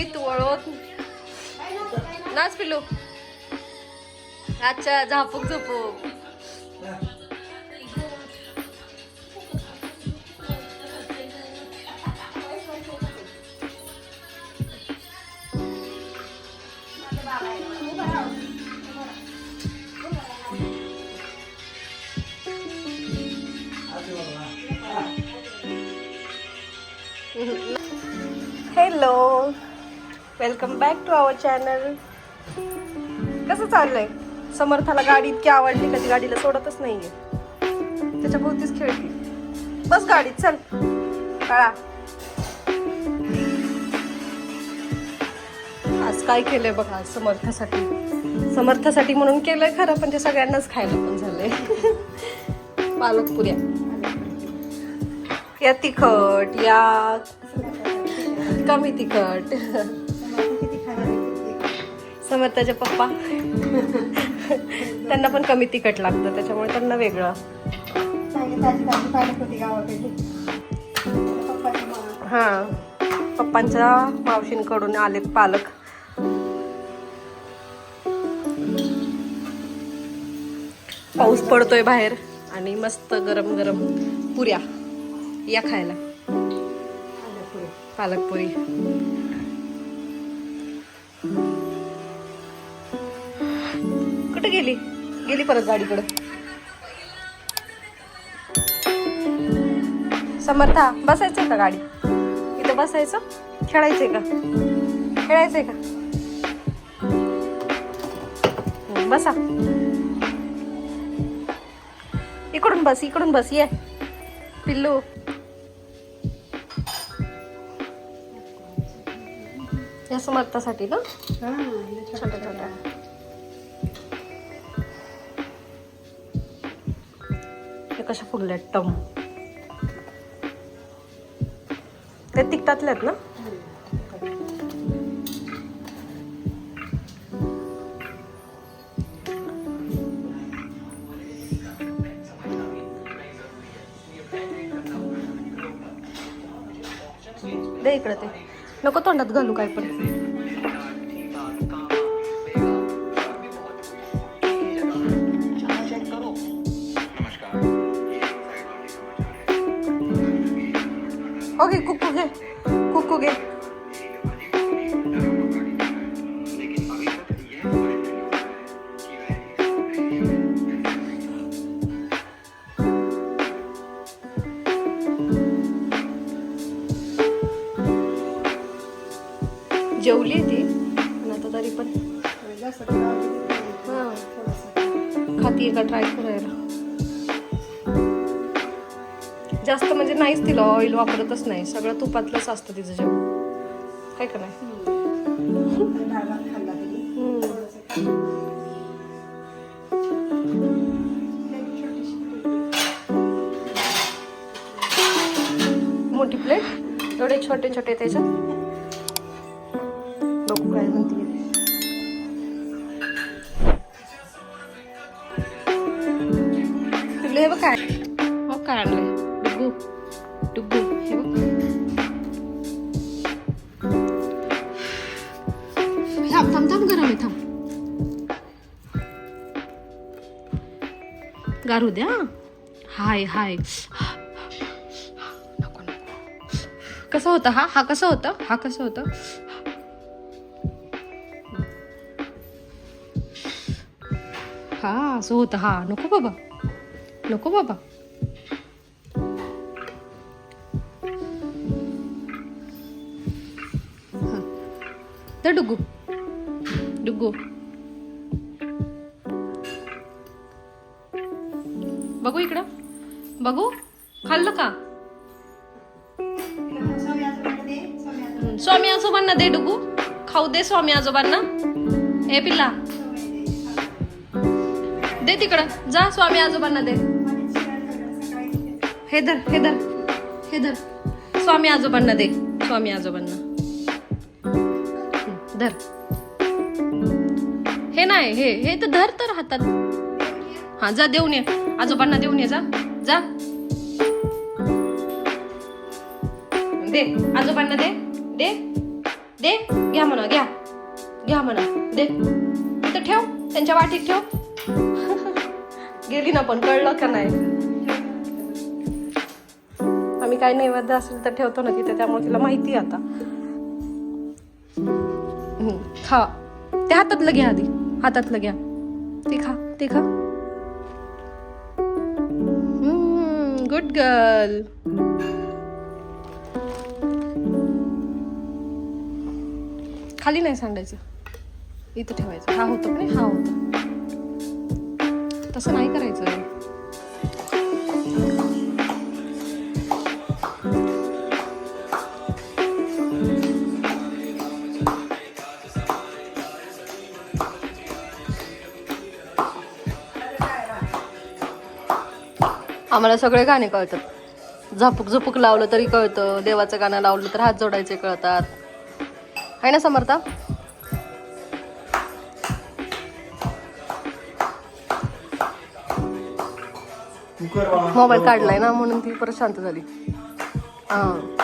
हात बीत वळवत नाच पिलू अच्छा झापूक झोपूक. Hello welcome back to our channel कसं चाललंय? समर्थाला गाडी इतकी आवडली कधी गाडीला सोडतच नाहीये. त्याच्या भोवतीच खेळली बस गाडीत चल. काळा आज काय केलंय बघा समर्थासाठी? समर्थासाठी म्हणून केलंय खरं पण ते सगळ्यांनाच खायला पण झालंय. पालक पुऱ्या. या तिखट या. कमी तिखट. समर्थाचे पप्पा. त्यांना पण कमी तिखट लागतं त्याच्यामुळे त्यांना वेगळं. हा पप्पांच्या मावशींकडून आले पालक. पाऊस पडतोय बाहेर आणि मस्त गरम गरम पुऱ्या या खायला. पालकपुरी. गेली. गेली परत गाडीकडे. समर्था बसायचंय का गाडी? इथं बसायचं? खेळायचंय का? खेळायचंय का? बसा. इकडून बस इकडून बस ये. पिल्लू. या समर्थासाठी ना? छोट्या. छोट्या. कशा फुगल्यात? टम. ते तिकटातल्यात ना? दे इकडे ते. नको तोंडात घालू काय पण. घे कुकू घे जेवली आहे ती? पण आता तरी पण. हा. खाती का ट्राय करायला? जास्त म्हणजे नाहीच तिला ऑइल वापरतच नाही. सगळं तुपातलंच असतं तिचं जेवण. काय का नाही? मोठी प्लेट एवढे छोटे छोटे त्याच्यात? बघू काय म्हणते. गारू द्या हाय हाय. नको नको कसं होतं हा? हा कसं होतं? हा कसं होतं? हा असं होतं हा. नको बाबा. नको बाबा. डुगू. डुगू. बघू इकडं. बघू. खाल्लं का? स्वामी आजोबांना दे डुगू. खाऊ दे स्वामी आजोबांना. ए पिल्ला. दे तिकडं. जा स्वामी आजोबांना दे. हे धर हे धर. हे धर. स्वामी आजोबांना दे. स्वामी आजोबांना. धर. हे नाही हे हे तर धर तर हातात. हा जा देऊन ये. आजोबांना देऊन ये जा. जा. दे आजोबांना दे. दे. दे. घ्या म्हणा घ्या. घ्या म्हणा. दे. तर ठेव त्यांच्या वाटीत ठेव. गेली ना पण कळलं का नाही? आम्ही काय नैवेद्य असेल तर ठेवतो ना तिथे त्यामुळे तिला माहिती आहे आता. खा. त्या हातातलं घ्या आधी. हातातलं घ्या. ते खा ते खा. गुड गर्ल खाली नाही सांडायचं. इथं ठेवायचं. हा होतं पण हा होतं. तसं नाही करायचं. आम्हाला सगळे गाणे कळतात. झापूक झुपूक लावलं तरी कळतं देवाचं गाणं लावलं तर हात जोडायचे कळतात. आहे ना समर्था. मोबाईल काढलाय ना म्हणून ती परत शांत झाली. हा.